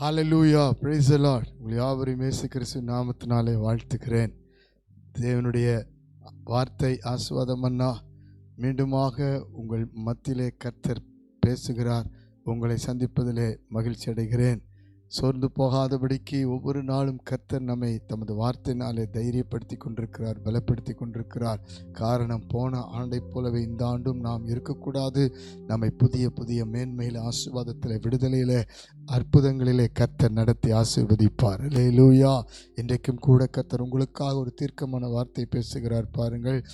Hallelujah praise the lord. உங்கள் யாவரையும் இயேசு கிறிஸ்து நாமத்தினாலே வாழ்த்துக்கிறேன் தேவனுடைய வார்த்தை ஆசுவாதம் அண்ணா. மீண்டுமாக உங்கள் மத்தியிலே கர்த்தர் பேசுகிறார். உங்களை சந்திப்பதிலே மகிழ்ச்சி அடைகிறேன் சோர்ந்து போகாதபடிக்கு ஒவ்வொரு நாளும் கர்த்தர் நம்மை தமது வார்த்தையினாலே தைரியப்படுத்தி கொண்டிருக்கிறார் பலப்படுத்தி கொண்டிருக்கிறார். காரணம் போன ஆண்டைப் போலவே இந்த ஆண்டும் நாம் இருக்கக்கூடாது. நம்மை புதிய புதிய மேன்மையில் ஆசீர்வாதத்தில் விடுதலையில் அற்புதங்களிலே கர்த்தர் நடத்தி ஆசீர்வதிப்பார். லூயா இன்றைக்கும் கூட கர்த்தர் உங்களுக்காக ஒரு தீர்க்கமான வார்த்தை பேசுகிறார் பாருங்கள்.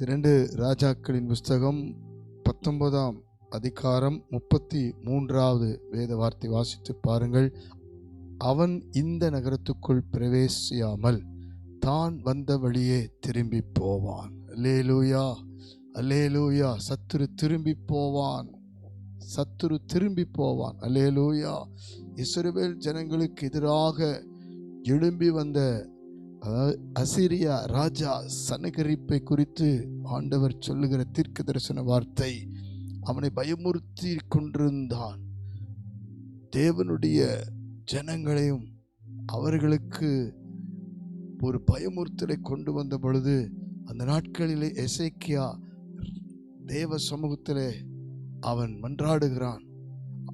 இரண்டு ராஜாக்களின் புஸ்தகம் பத்தொன்பதாம் அதிகாரம் முப்பத்தி மூன்றாவது வேத வார்த்தை வாசித்து பாருங்கள். அவன் இந்த நகரத்துக்குள் பிரவேசியாமல் தான் வந்த வழியே திரும்பி போவான். அல்லேலூயா அலேலூயா சத்துரு திரும்பி போவான். சத்துரு திரும்பி போவான். அலேலூயா இஸ்ரேல் ஜனங்களுக்கு எதிராக எழும்பி வந்த அசிரியா ராஜா சனகரிப்பை குறித்து ஆண்டவர் சொல்லுகிற தீர்க்க தரிசன வார்த்தை அவனை பயமுறுத்தி கொண்டிருந்தான் தேவனுடைய ஜனங்களையும் அவர்களுக்கு ஒரு பயமுறுத்தலை கொண்டு வந்த பொழுது அந்த நாட்களிலே எசைக்கியா தேவ சமூகத்திலே அவன் மன்றாடுகிறான்.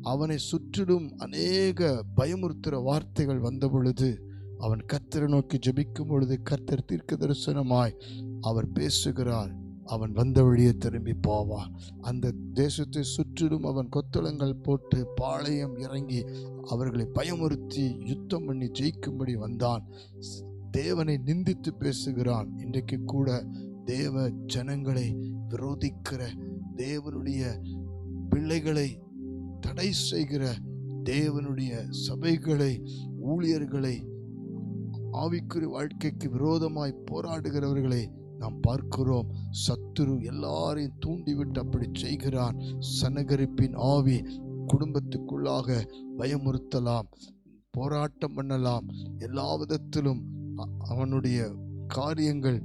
அவனை சுற்றிலும் அநேக பயமுறுத்துகிற வார்த்தைகள் வந்த பொழுது அவன் கர்த்தரை நோக்கி ஜபிக்கும் பொழுது கர்த்தர் தீர்க்க தரிசனமாய் அவர் பேசுகிறார். அவன் வந்த வழியே திரும்பி போவான் அந்த தேசத்தை சுற்றிலும் அவன் கொத்தளங்கள் போட்டு பாளையம் இறங்கி அவர்களை பயமுறுத்தி யுத்தம் பண்ணி ஜெயிக்கும்படி வந்தான். தேவனை நிந்தித்து பேசுகிறான். இன்றைக்கு கூட தேவ ஜனங்களை விரோதிக்கிற தேவனுடைய பிள்ளைகளை தடை செய்கிற தேவனுடைய சபைகளை ஊழியர்களை ஆவிக்குறி வாழ்க்கைக்கு விரோதமாய் போராடுகிறவர்களை நாம் பார்க்கிறோம் சத்துரு எல்லாரையும் தூண்டிவிட்டு அப்படி செய்கிறான். சனகரிப்பின் ஆவி குடும்பத்துக்குள்ளாக பயமுறுத்தலாம் போராட்டம் பண்ணலாம். எல்லா விதத்திலும் அவனுடைய காரியங்கள்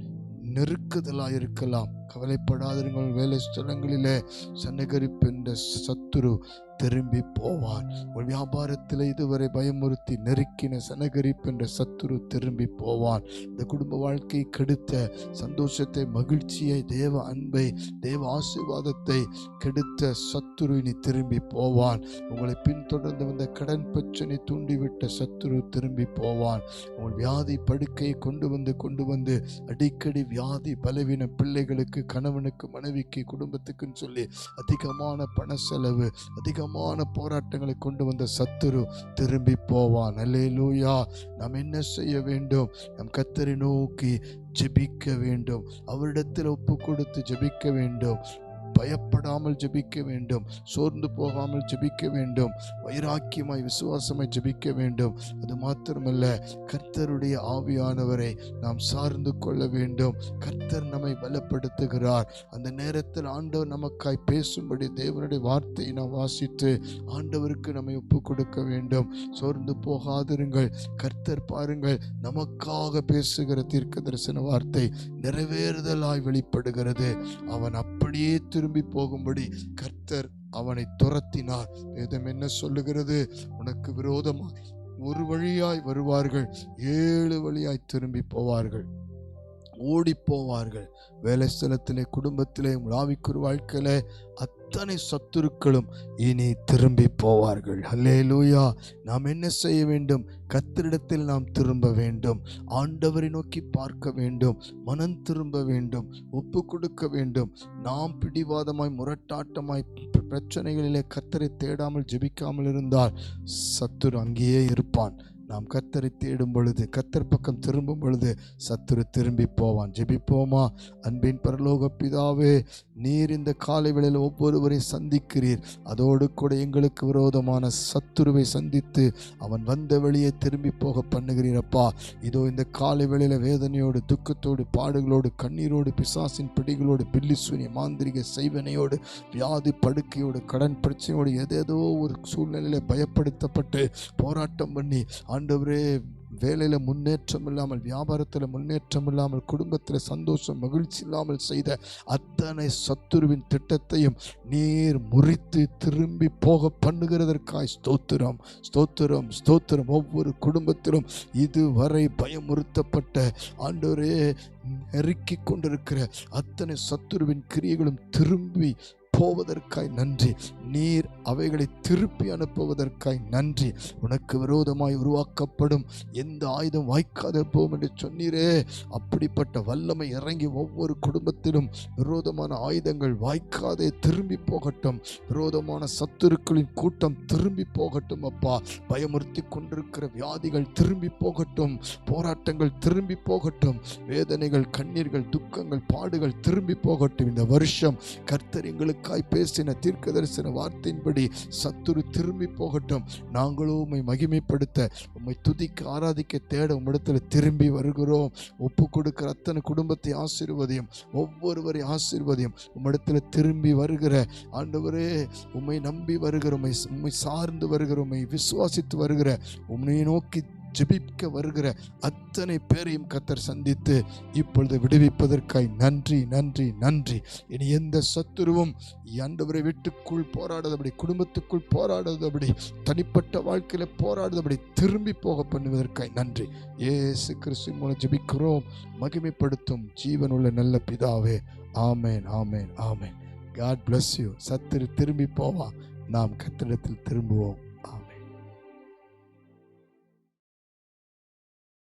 நெருக்குதலாக இருக்கலாம். கவலைப்படாதீர்கள் வேலை ஸ்தலங்களிலே சன்னகரிப்பு என்ற சத்துரு திரும்பி போவான். உன் வியாபாரத்தில் இதுவரை பயமுறுத்தி நெருக்கின சனகரிப்பு என்ற சத்துரு திரும்பி போவான். இந்த குடும்ப வாழ்க்கை கெடுத்த சந்தோஷத்தை மகிழ்ச்சியை தேவ அன்பை தேவ ஆசீர்வாதத்தை கெடுத்த சத்துரு இனி திரும்பி போவான். உங்களை பின்தொடர்ந்து வந்த கடன் பிரச்சனை தூண்டிவிட்ட சத்துரு திரும்பி போவான். உங்கள் வியாதி படுக்கையை கொண்டு வந்து கொண்டு வந்து அடிக்கடி வியாதி பலவீன பிள்ளைகளுக்கு கணவனுக்கு மனைவிக்கு குடும்பத்துக்குன்னு சொல்லி அதிகமான பண செலவு அதிகமான போராட்டங்களை கொண்டு வந்த சத்துரு திரும்பி போவான். அல்லேலூயா. நாம் என்ன செய்ய வேண்டும்? நம் கத்தரை நோக்கி ஜெபிக்க வேண்டும். அவரிடத்தில் ஒப்பு கொடுத்து ஜெபிக்க வேண்டும். பயப்படாமல் ஜெபிக்க வேண்டும் சோர்ந்து போகாமல் ஜெபிக்க வேண்டும் வைராக்கியமாய் விசுவாசமாய் ஜெபிக்க வேண்டும். அது மாத்திரமல்ல கர்த்தருடைய ஆவியானவரை நாம் சார்ந்து கொள்ள வேண்டும். கர்த்தர் நம்மை பலப்படுத்துகிறார். அந்த நேரத்தில் ஆண்டவர் நமக்காய் பேசும்படி தேவனுடைய வார்த்தையை நாம் வாசித்து ஆண்டவருக்கு நம்மை ஒப்பு கொடுக்க வேண்டும். சோர்ந்து போகாதிருங்கள். கர்த்தர் பாருங்கள் நமக்காக பேசுகிற தீர்க்க தரிசன வார்த்தை நிறைவேறுதலாய் வெளிப்படுகிறது. அவன் அப்படியே திரு திரும்பி போகும்படி கர்த்தர் அவனை துரத்தினார். வேதம் என்ன சொல்லுகிறது? உனக்கு விரோதமாக ஒரு வழியாய் வருவார்கள் ஏழு வழியாய் திரும்பி போவார்கள் ஓடி போவார்கள். வேலை ஸ்தலத்திலே குடும்பத்திலே உங்கள் ஆவிக்குரிய வாழ்க்கையில அத்தனை சத்துருக்களும் இனி திரும்பி போவார்கள். ஹல்லேலூயா. நாம் என்ன செய்ய வேண்டும்? கத்தரிடத்தில் நாம் திரும்ப வேண்டும். ஆண்டவரை நோக்கி பார்க்க வேண்டும். மனம் திரும்ப வேண்டும். ஒப்பு கொடுக்க வேண்டும். நாம் பிடிவாதமாய் முரட்டாட்டமாய் பிரச்சனைகளிலே கத்தரை தேடாமல் ஜெபிக்காமல் இருந்தால் சத்துரு அங்கேயே இருப்பான். நாம் கத்தரை தேடும் பொழுது கத்தர் பக்கம் திரும்பும் பொழுது சத்துரு திரும்பி போவான். ஜெபிப்போமா? அன்பின் பரலோக பிதாவே நீர் இந்த காலை வேளையில் ஒவ்வொருவரை சந்திக்கிறீர். அதோடு கூட எங்களுக்கு விரோதமான சத்துருவை சந்தித்து அவன் வந்த வழியே திரும்பி போக பண்ணுகிறீரப்பா. இதோ இந்த காலை வேளையில் வேதனையோடு துக்கத்தோடு பாடுகளோடு கண்ணீரோடு பிசாசின் பிடிகளோடு பில்லிசூனிய மாந்திரிக செய்வனையோடு வியாதி படுக்கையோடு கடன் பிரச்சனையோடு எதேதோ ஒரு சூழ்நிலையில் பயப்படுத்தப்பட்டு போராட்டம் பண்ணி ஆண்டவரே வேலையில் முன்னேற்றம் இல்லாமல் வியாபாரத்தில் முன்னேற்றம் இல்லாமல் குடும்பத்தில் சந்தோஷம் மகிழ்ச்சி இல்லாமல் செய்த அத்தனை சத்துருவின் திட்டத்தையும் நீர் முறித்து திரும்பி போக பண்ணுகிறதற்காய் ஸ்தோத்திரம் ஸ்தோத்திரம் ஸ்தோத்திரம். ஒவ்வொரு குடும்பத்திலும் இதுவரை பயமுறுத்தப்பட்ட ஆண்டவரே நெருக்கி கொண்டிருக்கிற அத்தனை சத்துருவின் கிரியைகளும் திரும்பி போவதற்காய் நன்றி. நீர் அவைகளை திருப்பி அனுப்புவதற்காய் நன்றி. உனக்கு விரோதமாய் உருவாக்கப்படும் எந்த ஆயுதம் வாய்க்காத போகும் என்று சொன்னீரே. அப்படிப்பட்ட வல்லமை இறங்கி ஒவ்வொரு குடும்பத்திலும் விரோதமான ஆயுதங்கள் வாய்க்காதே திரும்பி போகட்டும். விரோதமான சத்துருக்களின் கூட்டம் திரும்பி போகட்டும் அப்பா. பயமுறுத்தி கொண்டிருக்கிற வியாதிகள் திரும்பி போகட்டும். போராட்டங்கள் திரும்பி போகட்டும். வேதனைகள் கண்ணீர்கள் துக்கங்கள் பாடுகள் திரும்பி போகட்டும். இந்த வருஷம் கர்த்தர் எங்களுக்காய் பேசின தீர்க்க தரிசன வார்த்தையின்படி சத்துரு திரும்பி போகட்டும். நாங்களும் உம்மை மகிமைப்படுத்த உம்மை துதிக்க ஆராதிக்க தேட உம்மிடத்தில் திரும்பி வருகிறோம். ஒப்பு கொடுக்கிற அத்தனை குடும்பத்தை ஆசீர்வதியும் ஒவ்வொருவரை ஆசீர்வதியும் உம்மிடத்தில் திரும்பி வருகிற ஆண்டவரே உம்மை நம்பி வருகிற உம்மை உம்மை சார்ந்து வருகிற உம்மை விசுவாசித்து வருகிற உம்மை நோக்கி ஜெபிக்க வருகிற அத்தனை பேரையும் கத்தர் சந்தித்து இப்பொழுது விடுவிப்பதற்காய் நன்றி நன்றி நன்றி. இனி எந்த சத்துருவும் ஆண்டவரை வீட்டுக்குள் போராடாதபடி குடும்பத்துக்குள் போராடாதபடி தனிப்பட்ட வாழ்க்கையில் போராடாதபடி திரும்பி போக பண்ணுவதற்காய் நன்றி ஏசு கிறிஸ்து மூலம் ஜெபிக்கிறோம் மகிமைப்படுத்தும் ஜீவனுள்ள நல்ல பிதாவே ஆமேன் ஆமேன் ஆமேன் காட் பிளஸ் யூ சத்துரு திரும்பி போவா நாம் கத்திடத்தில் திரும்புவோம்